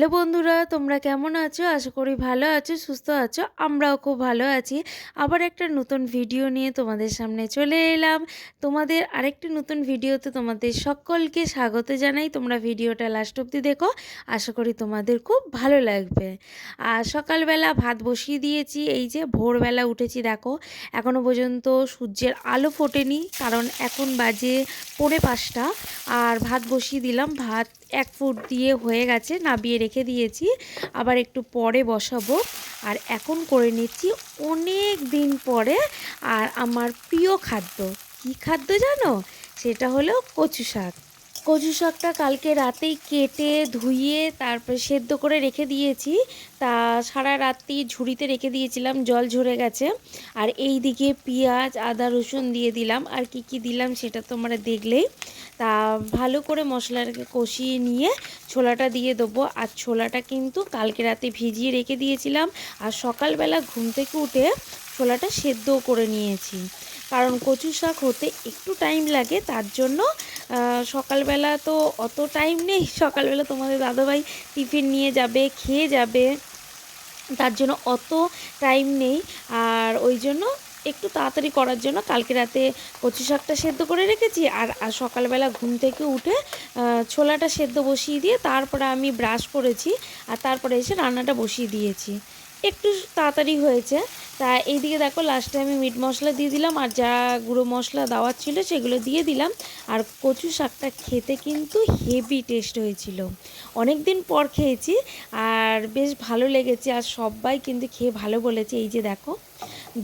Hello বন্ধুরা, তোমরা কেমন আছো? আশা করি ভালো আছো, সুস্থ আছো, আমরাও খুব ভালো আছি। আবার একটা নতুন ভিডিও নিয়ে তোমাদের সামনে চলে এলাম। তোমাদের আরেকটি নতুন ভিডিওতে তোমাদের সকলকে স্বাগত জানাই। তোমরা ভিডিওটা লাস্ট অব্দি দেখো, আশা করি তোমাদের খুব ভালো লাগবে। আর সকালবেলা ভাত বসিয়ে দিয়েছি, এই যে ভোরবেলা উঠেছি, দেখো এখনও পর্যন্ত সূর্যের আলো ফোটেনি, কারণ এখন বাজে পৌনে পাঁচটা। আর ভাত বসিয়ে দিলাম, ভাত এক ফুট দিয়ে হয়ে গেছে, নাবিয়ে রেখে দিয়েছি। আবার একটু পরে বসাবো। আর এখন করে নিচ্ছি অনেক দিন পরে আর আমার প্রিয় খাদ্য। কি খাদ্য জানো? সেটা হলো কচু শাক। কচু শাকটা কালকে রাতেই কেটে ধুইয়ে তারপরে সেদ্ধ করে রেখে দিয়েছি। তা সারা রাত্রি ঝুড়িতে রেখে দিয়েছিলাম, জল ঝরে গেছে। আর এই দিকে পেঁয়াজ, আদা, রসুন দিয়ে দিলাম। আর কি কি দিলাম সেটা তোমরা দেখলেই। তা ভালো করে মশলাটাকে কষিয়ে নিয়ে ছোলাটা দিয়ে দেবো। আর ছোলাটা কিন্তু কালকে রাতে ভিজিয়ে রেখে দিয়েছিলাম। আর সকালবেলা ঘুম থেকে উঠে ছোলাটা সেদ্ধও করে নিয়েছি। কারণ কচু শাক হতে একটু টাইম লাগে, তার জন্য সকালবেলা তো অত টাইম নেই। সকালবেলা তোমাদের দাদাভাই টিফিন নিয়ে যাবে, খেয়ে যাবে, তার জন্য অত টাইম নেই। আর ওই জন্য একটু তাড়াতাড়ি করার জন্য কালকে রাতে কচু শাকটা সেদ্ধ করে রেখেছি। আর আর সকালবেলা ঘুম থেকে উঠে ছোলাটা সেদ্ধ বসিয়ে দিয়ে তারপরে আমি ব্রাশ করেছি। আর তারপরে এসে রান্নাটা বসিয়ে দিয়েছি। একটু তাড়াতাড়ি হয়েছে। তা এইদিকে দেখো লাস্টে আমি মিট মশলা দিয়ে দিলাম, আর যা গুঁড়ো মশলা দেওয়ার ছিল সেগুলো দিয়ে দিলাম। আর কচু শাকটা খেতে কিন্তু হেভি টেস্ট হয়েছিল। অনেক দিন পর খেয়েছি, আর বেশ ভালো লেগেছে, আর সবাই কিন্তু খেয়ে ভালো বলেছে। এই যে দেখো,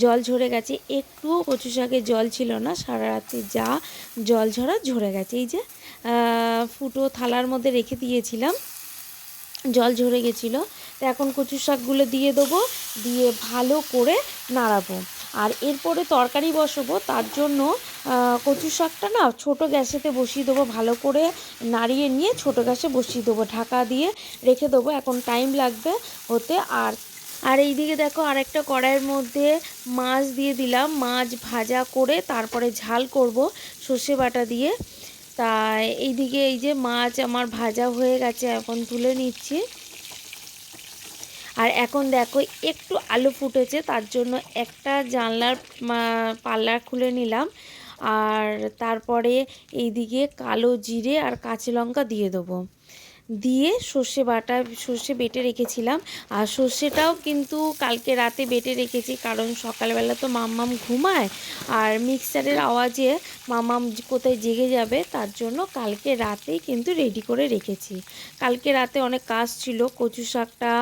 জল ঝরে গেছে, একটুও কচু শাকে জল ছিল না, সারা রাতে যা জল ঝরা ঝরে গেছে। এই যে ফুটো থালার মধ্যে রেখে দিয়েছিলাম। জল ঝরে গেছিল। তো এখন কচু শাকগুলো দিয়ে দেবো, দিয়ে ভালো করে নাড়াবো। আর এরপরে তরকারি বসাবো, তার জন্য কচু শাকটা না ছোট গ্যাসেতে বসিয়ে দেবো, ভালো করে নাড়িয়ে নিয়ে ছোট গ্যাসে বসিয়ে দেবো। ঢাকা দিয়ে রেখে দেবো, এখন টাইম লাগবে হতে। আর আর এইদিকে দেখো আরেকটা কড়াইয়ের মধ্যে মাছ দিয়ে দিলাম। মাছ ভাজা করে তারপরে ঝাল করব সর্ষে বাটা দিয়ে। তা এইদিকে এই যে মাছ আমার ভাজা হয়ে গেছে, এখন তুলে নিচ্ছি। আর এখন দেখো একটু আলু ফুটেছে, তার জন্য একটা জানলার পাল্লা খুলে নিলাম। আর তারপরে এইদিকে কালো জিরে আর কাঁচা লঙ্কা দিয়ে দেবো। দিয়ে সর্ষে বাটা, সর্ষে বেটে রেখেছিলাম। আর সর্ষেটাও কিন্তু কালকে রাতে বেটে রেখেছি, কারণ সকালবেলা তো মাম্মাম ঘুমায়। আর মিক্সারের আওয়াজে মাম্মাম কোথায় জেগে যাবে, তার জন্য কালকে রাতেই কিন্তু রেডি করে রেখেছি। কালকে রাতে অনেক কাজ ছিল, কচু শাকটা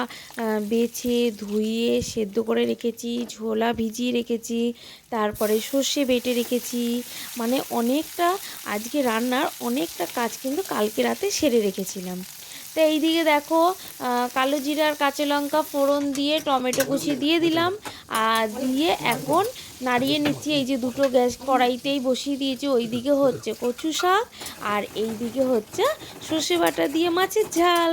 বেছে ধুইয়ে সেদ্ধ করে রেখেছি, ঝোলা ভিজিয়ে রেখেছি, তারপরে সর্ষে বেটে রেখেছি। মানে অনেকটা আজকে রান্নার অনেকটা কাজ কিন্তু কালকে রাতে সেরে রেখেছিলাম। তো এইদিকে দেখো কালো জিরা আর কাঁচা লঙ্কা ফোড়ন দিয়ে টমেটো কুচি দিয়ে দিলাম। আর দিয়ে এখন নাড়িয়ে নিচ্ছি, এই যে দুটো গ্যাস কড়াইতেই বসিয়ে দিয়েছি ওই দিকে হচ্ছে কচু শাক আর এই দিকে হচ্ছে সর্ষে বাটা দিয়ে মাছের ঝাল।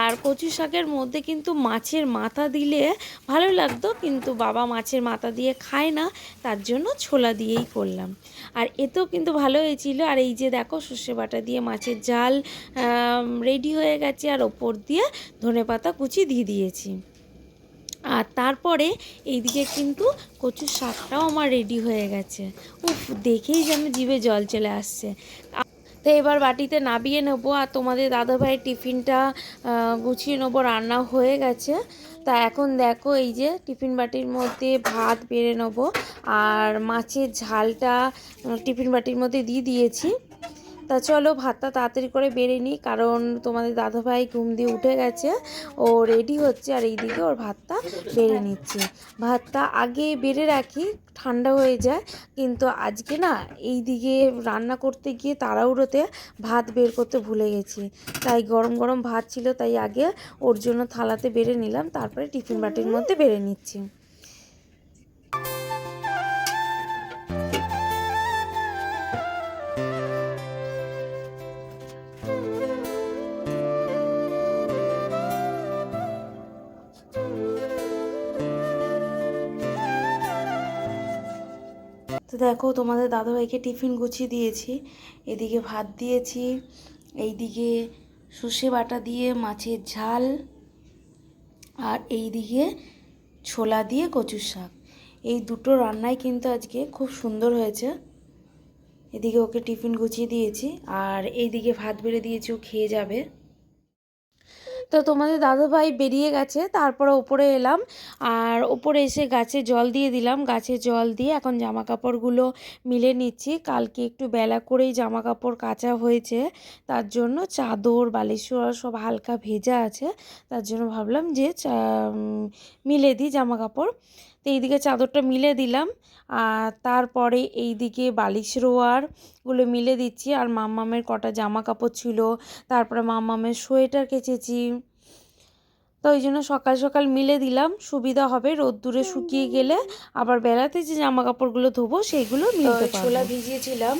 আর কচু শাকের মধ্যে কিন্তু মাছের মাথা দিলে ভালো লাগতো, কিন্তু বাবা মাছের মাথা দিয়ে খায় না, তার জন্য ছোলা দিয়েই করলাম। আর এতেও কিন্তু ভালো হয়েছিল, আর এই যে দেখো সর্ষে বাটা দিয়ে মাছের জাল রেডি হয়ে গেছে, আর ওপর দিয়ে ধনে পাতা কুচি দিয়ে দিয়েছি। আর তারপরে এইদিকে কিন্তু কচুর শাকটাও আমার রেডি হয়ে গেছে। উফ, দেখেই যেন জিভে জল চলে আসছে। তো এবার বাটিতে নাবিয়ে নেব আর তোমাদের দাদাভাই টিফিনটা গুছিয়ে নেব, রান্না হয়ে গেছে। তা এখন দেখো এই যে টিফিন বাটির মধ্যে ভাত বেড়ে নেব আর মাছের ঝালটা টিফিন বাটির মধ্যে দিয়ে দিয়েছি। তা চলো ভাতটা তাড়াতাড়ি করে বেড়ে নিই, কারণ তোমাদের দাদাভাই ঘুম দিয়ে উঠে গেছে। ও রেডি হচ্ছে আর এইদিকে ওর ভাতটা বেড়ে নিচ্ছে। ভাতটা আগে বেড়ে রাখি, ঠান্ডা হয়ে যায়, কিন্তু আজকে না এই দিকে রান্না করতে গিয়ে তাড়াহুড়োতে ভাত বের করতে ভুলে গেছি। তাই গরম গরম ভাত ছিল, তাই আগে ওর জন্য থালাতে বেড়ে নিলাম, তারপরে টিফিন বাটির মধ্যে বেড়ে নিচ্ছি। দেখো, তোমাদের দাদাভাইকে টিফিন গুছিয়ে দিয়েছি। এদিকে ভাত দিয়েছি, এইদিকে সর্ষে বাটা দিয়ে মাছের ঝাল, আর এই দিকে ছোলা দিয়ে কচুর শাক। এই দুটো রান্নাই কিন্তু আজকে খুব সুন্দর হয়েছে। এদিকে ওকে টিফিন গুছিয়ে দিয়েছি, আর এইদিকে ভাত বেড়ে দিয়েছি, ও খেয়ে যাবে। তো তোমাদের দাদাভাই বেরিয়ে গেছে, তারপরে ওপরে এলাম। আর ওপরে এসে গাছে জল দিয়ে দিলাম, গাছে জল দিয়ে এখন জামা কাপড়গুলো মিলে নিচ্ছি। কালকে একটু বেলা করেই জামা কাপড় কাঁচা হয়েছে, তার জন্য চাদর বালিশোয়া সব হালকা ভেজা আছে, তার জন্য ভাবলাম যে মিলে দিই জামা কাপড় তো এইদিকে চাদরটা মিলে দিলাম। আর তারপরে এইদিকে বালিশ রোয়ারগুলো মিলে দিচ্ছি। আর মাম্মামের কটা জামা কাপড় ছিল তারপরে মাম্মামের সোয়েটার কেচেছি। তো ওই জন্য সকাল সকাল মিলে দিলাম সুবিধা হবে। রোদ্দুরে শুকিয়ে গেলে আবার বেলাতে যে জামা কাপড়গুলো ধোবো সেইগুলো মিলতে ছোলা ভিজিয়েছিলাম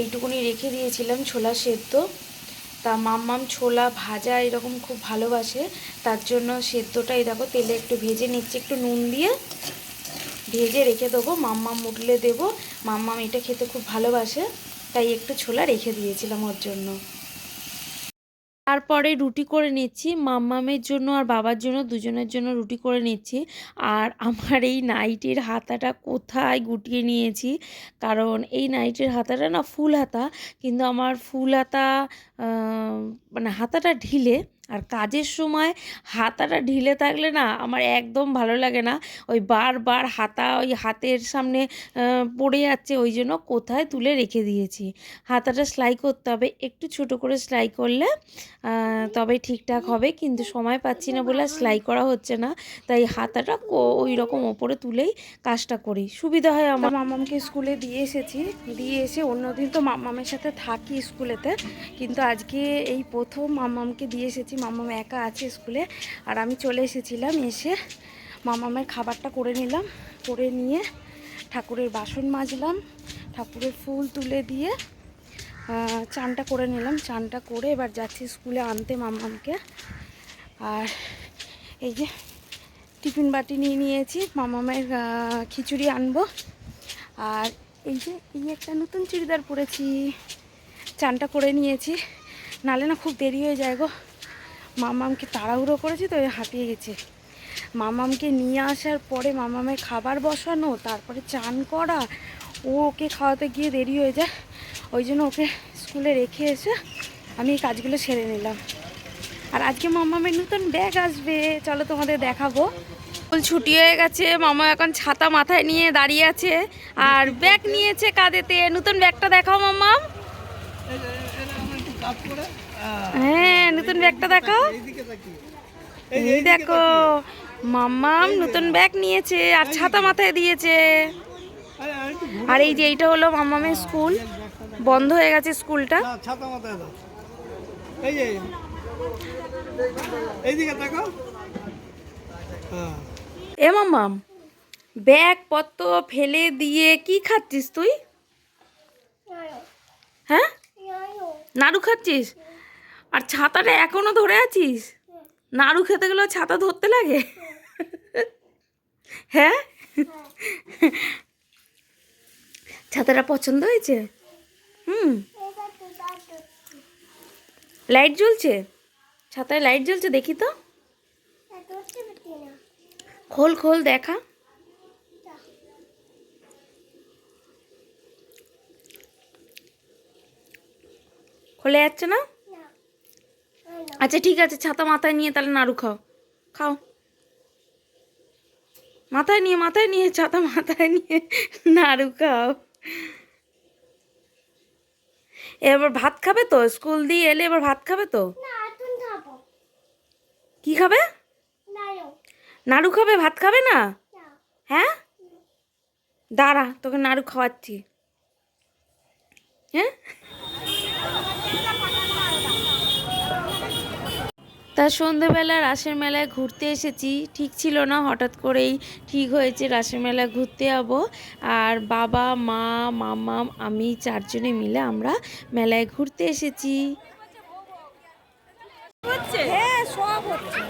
এইটুকুনি রেখে দিয়েছিলাম ছোলা সেদ্ধ। তা মাম্মাম ছোলা ভাজা এরকম খুব ভালোবাসে। তার জন্য সেদ্ধটা এই দেখো, তেলে একটু ভেজে নিচ্ছে, একটু নুন দিয়ে ভেজে রেখে দেবো। মাম্মাম উঠলে দেবো। মাম্মাম এটা খেতে খুব ভালোবাসে, তাই একটু ছোলা রেখে দিয়েছিলাম ওর জন্য। তারপরে রুটি করে নিচ্ছি, মাম্মামের জন্য আর বাবার জন্য, দুজনের জন্য রুটি করে নিচ্ছি। আর আমার এই নাইটের হাতাটা কোথায় গুটিয়ে নিয়েছি? কারণ এই নাইটের হাতাটা না ফুল হাতা, কিন্তু আমার ফুল হাতা মানে হাতাটা ঢিলে আর কাজের সময় হাতাটা ঢিলে থাকলে না আমার একদম ভালো লাগে না। ওই বারবার হাতা ওই হাতের সামনে পড়ে যাচ্ছে ওই জন্য কোথায় তুলে রেখে দিয়েছি। হাতাটা সেলাই করতে হবে একটু ছোট করে সেলাই করলে তবে ঠিকঠাক হবে। কিন্তু সময় পাচ্ছি না বলে আর সেলাই করা হচ্ছে না। তাই হাতাটা ওই রকম ওপরে তুলেই কাজটা করি। সুবিধা হয় আমার। মামামকে স্কুলে দিয়ে এসেছি। দিয়ে এসে অন্যদিন তো মামামের সাথে থাকি স্কুলেতে। কিন্তু আজকে এই প্রথম মামামকে দিয়ে এসেছি মামাম একা আছে স্কুলে, আর আমি চলে এসেছিলাম এসে মামামের খাবারটা করে নিলাম, করে নিয়ে ঠাকুরের বাসন মাজলাম, ঠাকুরের ফুল তুলে দিয়ে চানটা করে নিলাম, চানটা করে এবার যাচ্ছি স্কুলে আনতে মামামকে। আর এই যে টিফিন বাটি নিয়ে নিয়েছি, মামামের খিচুড়ি আনব। আর এই যে, এই একটা নতুন চুড়িদার পরেছি, চানটা করে নিয়েছি, নালে না খুব দেরি হয়ে যায় গো। মামামকে তাড়াহুড়ো করেছি তো হাঁপিয়ে গেছে। মামামকে নিয়ে আসার পরে মামামের খাবার বসানো তারপরে চান করা ও ওকে খাওয়াতে গিয়ে দেরি হয়ে যায়। ওই জন্য ওকে স্কুলে রেখে এসে আমি এই কাজগুলো সেরে নিলাম। আর আজকে মামামের নতুন ব্যাগ আসবে চলো তোমাদের দেখাবো। স্কুল ছুটি হয়ে গেছে মামা এখন ছাতা মাথায় নিয়ে দাঁড়িয়ে আছে আর ব্যাগ নিয়েছে কাঁধেতে। নতুন ব্যাগটা দেখাও মামাম। হ্যাঁ ব্যাগটা দেখো। এই দেখো মাম্মাম নতুন ব্যাগ নিয়েছে আর ছাতা মাথায় দিয়েছে। আর এই যে এইটা হলো মাম্মামের স্কুল। বন্ধ হয়ে গেছে স্কুলটা। ছাতা মাথায় দাও। এই যে এইদিকে দেখো। হ্যাঁ। এ মাম্মাম ব্যাগ পত্র ফেলে দিয়ে কি খাচ্ছিস তুই? হ্যাঁ? নাড়ু খাচ্ছিস? আর ছাতাটা এখনও ধরে আছিস? নাড়ু খেতে গেলেও ছাতা ধরতে লাগে? হ্যাঁ? ছাতাটা পছন্দ হয়েছে? হুম। লাইট জ্বলছে? ছাতায় লাইট জ্বলছে দেখি তো। খোল খোল, দেখা। খোলে যাচ্ছে না? আচ্ছা ঠিক আছে ছাতা মাথায় নিয়ে তাহলে নাড়ু খাও। খাও। মাথায় নিয়ে মাথায় নিয়ে ছাতা মাথায় নিয়ে নাড়ু খাও। এবার ভাত খাবে তো? স্কুল দিয়ে এলে এবার ভাত খাবে তো? কি খাবে? নাড়ু। খাবে? ভাত খাবে না। হ্যাঁ? দাঁড়া তোকে নাড়ু খাওয়াচ্ছি। হ্যাঁ? তা সন্ধেবেলা রাসের মেলায় ঘুরতে এসেছি। ঠিক ছিল না, হঠাৎ করেই ঠিক হয়েছে রাসের মেলায় ঘুরতে যাব। আর বাবা, মা মামা আমি চারজনে মিলে আমরা মেলায় ঘুরতে এসেছি হ্যাঁ সব হচ্ছে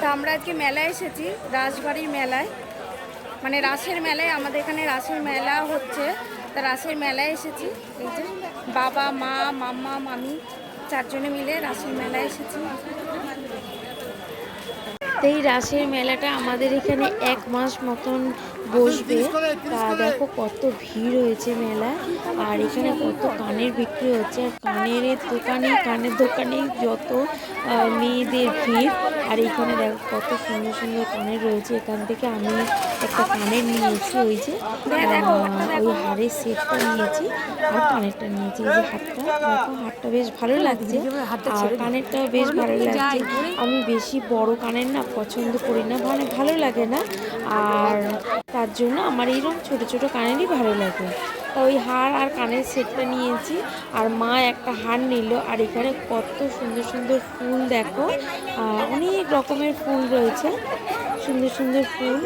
তা আমরা আজকে মেলায় এসেছি রাসবাড়ির মেলায়। মানে রাসের মেলায় আমাদের এখানে রাসের মেলা হচ্ছে। তা রাসের মেলায় এসেছি। এই যে বাবা মা মাম্মা মামি চারজনে মিলে রাসের মেলায় এসেছি। তো এই রাসের মেলাটা আমাদের এখানে এক মাস মতন বসবে। তা দেখো কত ভিড় হয়েছে মেলায়। আর এখানে কত কানের বিক্রি হচ্ছে। আর কানের দোকানে কানের দোকানে যত মেয়েদের ভিড়। আর এখানে দেখো কত সুন্দর সুন্দর কানের রয়েছে। এখান থেকে আমি একটা কানের নিয়েছি ওই যে ওই হারের সেটটা নিয়েছি আর কানেরটা নিয়েছি এই যে হাতটা। দেখো হাতটা বেশ ভালো লাগছে। আর কানেরটাও বেশ ভালো লাগছে। আমি বেশি বড় কানের না পছন্দ করি না মানে ভালো লাগে না। আর তার জন্য আমার এইরকম ছোট ছোট কানেরই ভালো লাগে। তা ওই হার আর কানের সেটটা নিয়েছি। আর মা একটা হার নিল। আর এখানে কত সুন্দর সুন্দর ফুল দেখো। অনেক রকমের ফুল রয়েছে। সুন্দর সুন্দর ফুল।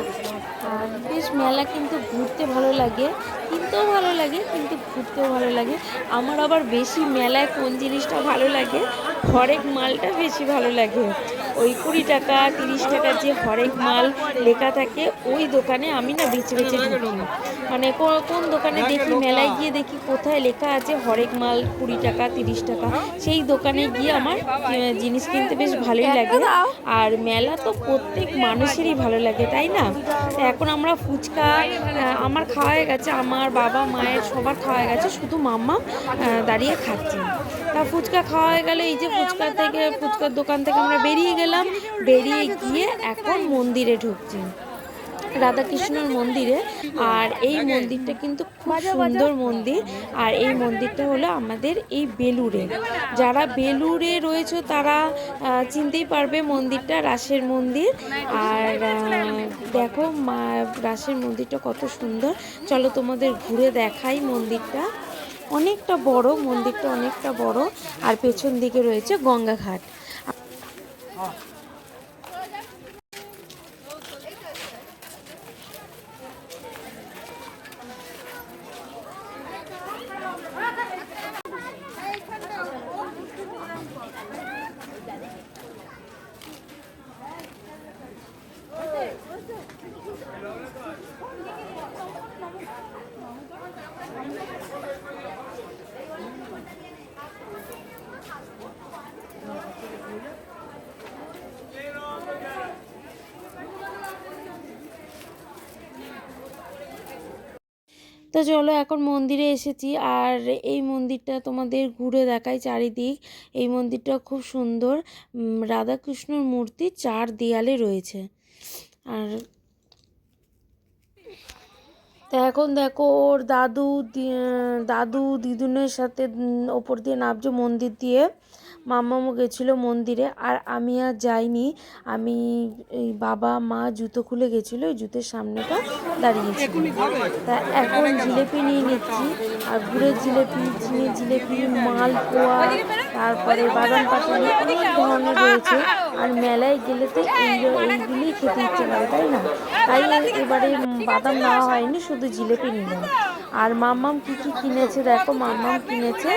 বেশ মেলা কিন্তু ঘুরতে ভালো লাগে। কিনতেও ভালো লাগে, কিন্তু ঘুরতেও ভালো লাগে। আমার আবার বেশি মেলায় কোন জিনিসটা ভালো লাগে হরেক মালটা বেশি ভালো লাগে। ওই কুড়ি টাকা তিরিশ টাকার যে হরেক মাল লেখা থাকে ওই দোকানে আমি না বেছে বেছে ঢুকি। মানে কোন দোকানে দেখি মেলায় গিয়ে দেখি কোথায় লেখা আছে হরেক মাল কুড়ি টাকা তিরিশ টাকা সেই দোকানে গিয়ে আমার জিনিস কিনতে বেশ ভালোই লাগে। আর মেলা তো প্রত্যেক মানুষেরই ভালো লাগে তাই না? এখন আমরা ফুচকা আমার খাওয়া হয়ে গেছে আমার বাবা মায়ের সবার খাওয়া হয়ে গেছে শুধু মাম্মা দাঁড়িয়ে খাচ্ছে তা ফুচকা খাওয়া হয়ে গেলে এই যে ফুচকা থেকে, ফুচকার দোকান থেকে আমরা বেরিয়ে গেলাম। বেরিয়ে গিয়ে এখন মন্দিরে ঢুকছি। রাধাকৃষ্ণর মন্দিরে। আর এই মন্দিরটা কিন্তু খুব সুন্দর মন্দির। আর এই মন্দিরটা হলো আমাদের এই বেলুড়ে। যারা বেলুড়ে রয়েছে তারা চিনতেই পারবে মন্দিরটা, রাসের মন্দির। আর দেখো মা, রাসের মন্দিরটা কত সুন্দর। চলো তোমাদের ঘুরে দেখাই মন্দিরটা। অনেকটা বড় মন্দিরটা অনেকটা বড় আর পেছন দিকে রয়েছে গঙ্গাঘাট। তো চলো এখন মন্দিরে এসেছি। আর এই মন্দিরটা তোমাদের ঘুরে দেখাই চারিদিক। এই মন্দিরটা খুব সুন্দর। রাধাকৃষ্ণর মূর্তি চার দেয়ালে রয়েছে। আর তো এখন দেখো, ওর দাদু দাদু দিদুনের সাথে ওপর দিয়ে নামছে মন্দির দিয়ে। মামামও গেছিল মন্দিরে, আর আমি আর যাইনি। আমি এই বাবা, মা জুতো খুলে গেছিল, ওই জুতোর সামনেটা দাঁড়িয়েছিল। তা এখন জিলেপি নিয়ে নিচ্ছি, আর গুড়ের জিলেপি চিনি জিলেপি মালপোয়া তারপরে বাদাম পাটালি অনেক ধরনের রয়েছে। আর মেলায় গেলে তো এই এইগুলিই খেতে ইচ্ছে করে, তাই না? তাই এবারে বাদাম নেওয়া হয়নি, শুধু জিলেপি নিলাম। আর মাম্মাম কি কি কিনেছে দেখো? মাম্মাম কিনেছে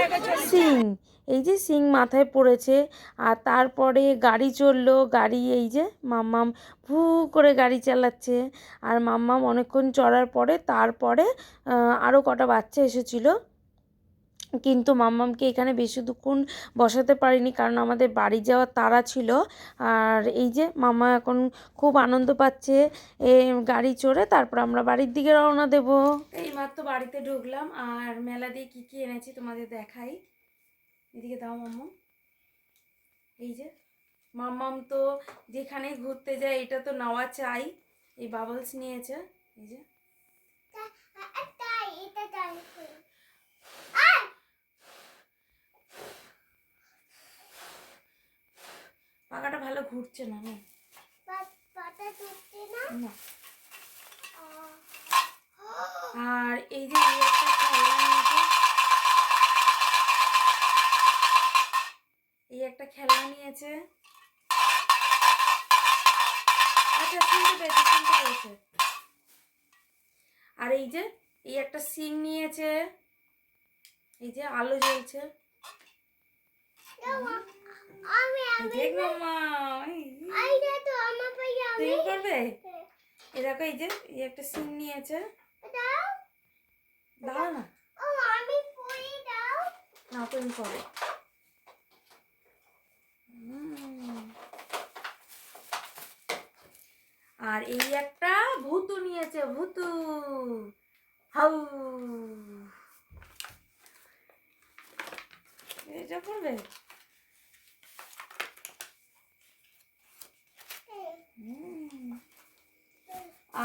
সিং। এই যে সিং মাথায় পড়েছে, আর তারপরে গাড়ি চলল, গাড়ি এই যে মাম্মাম ভু করে গাড়ি চালাচ্ছে, আর মাম্মাম অনেকক্ষণ চড়ার পরে তারপরে আরও কটা বাচ্চা এসেছিল। কিন্তু মাম্মামকে এখানে বেশি দুক্ষণ বসাতে পারিনি, কারণ আমাদের বাড়ি যাওয়ার তাড়া ছিল। আর এই যে মামা এখন খুব আনন্দ পাচ্ছে, এ গাড়ি চড়ে তারপর আমরা বাড়ির দিকে রওনা দেব। এই মাত্র বাড়িতে ঢুকলাম, আর মেলা দিয়ে কী কী এনেছি তোমাদের দেখাই। এদিকে দাও মাম্মা। এই যে। মাম্মাম তো যেখানে ঘুরতে যায়, এটা তো নেওয়া চাই। এই বাবলস নিয়েছে। এই যে। পাখাটা ভালো ঘুরছে না আর এই যে একটা খেলনা নিয়েছে এই একটা খেলনা নিয়েছে আচ্ছা পেয়েছে আর এই যে এই একটা সিং নিয়েছে। এই যে আলো জ্বলছে। করবে? এ দেখো এই যে এই একটা সিম নিয়েছে। দাও। না। না তুমি করো হুম। আর এই একটা ভুতু নিয়েছে ভুতু। হাউ। এটা করবে।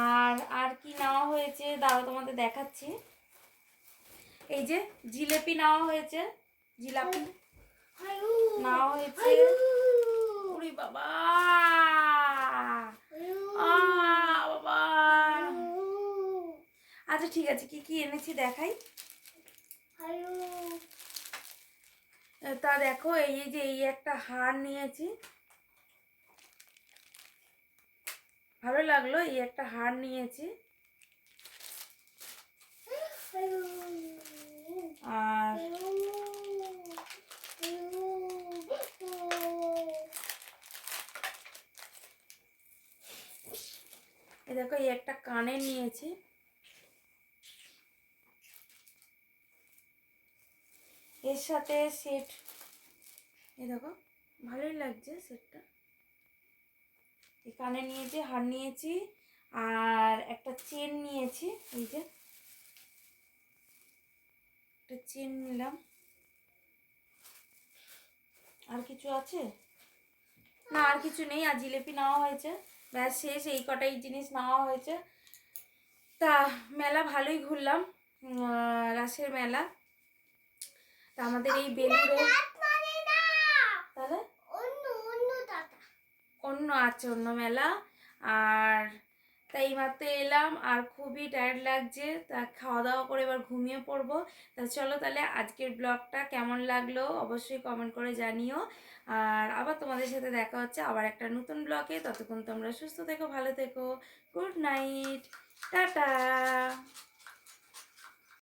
আর আর কি নেওয়া হয়েছে? দাঁড়াও তোমাদের দেখাচ্ছি। এই যে জিলেপি নেওয়া হয়েছে জিলাপি নেওয়া হয়েছে ওরে বাবা আ, বাবা আচ্ছা ঠিক আছে কি কি এনেছি দেখাই। তা দেখো এই যে এই একটা হার নিয়েছি। ভালো লাগল এই একটা হার নিয়েছি। আর এই দেখো এই একটা কানের নিয়েছি। এর সাথে সেট এ দেখো, ভালোই লাগছে সেটটা এই কানে নিয়েছি, হার নিয়েছি, আর একটা চেন নিয়েছি, এই যে। একটা চেন নিলাম। আর কিছু আছে? না, আর কিছু নেই, আর জিলেপি নেওয়া হয়েছে। ব্যাস, শেষ, এই কটাই জিনিস নেওয়া হয়েছে। তা, মেলা ভালোই ঘুরলাম। রাসের মেলা। তা আমাদের এই বেলুড়ে তাহলে? অন্য আছে অন্য মেলা। আর তাই এইমাত্র এলাম আর খুবই টায়ার্ড লাগছে। তা খাওয়া দাওয়া করে এবার ঘুমিয়ে পড়ব। তা চলো তাহলে আজকের ব্লগটা কেমন লাগল অবশ্যই কমেন্ট করে জানিও। আর আবার তোমাদের সাথে দেখা হচ্ছে আবার একটা নতুন ব্লগে ততক্ষণ তোমরা সুস্থ থেকো ভালো থেকো। Good night tata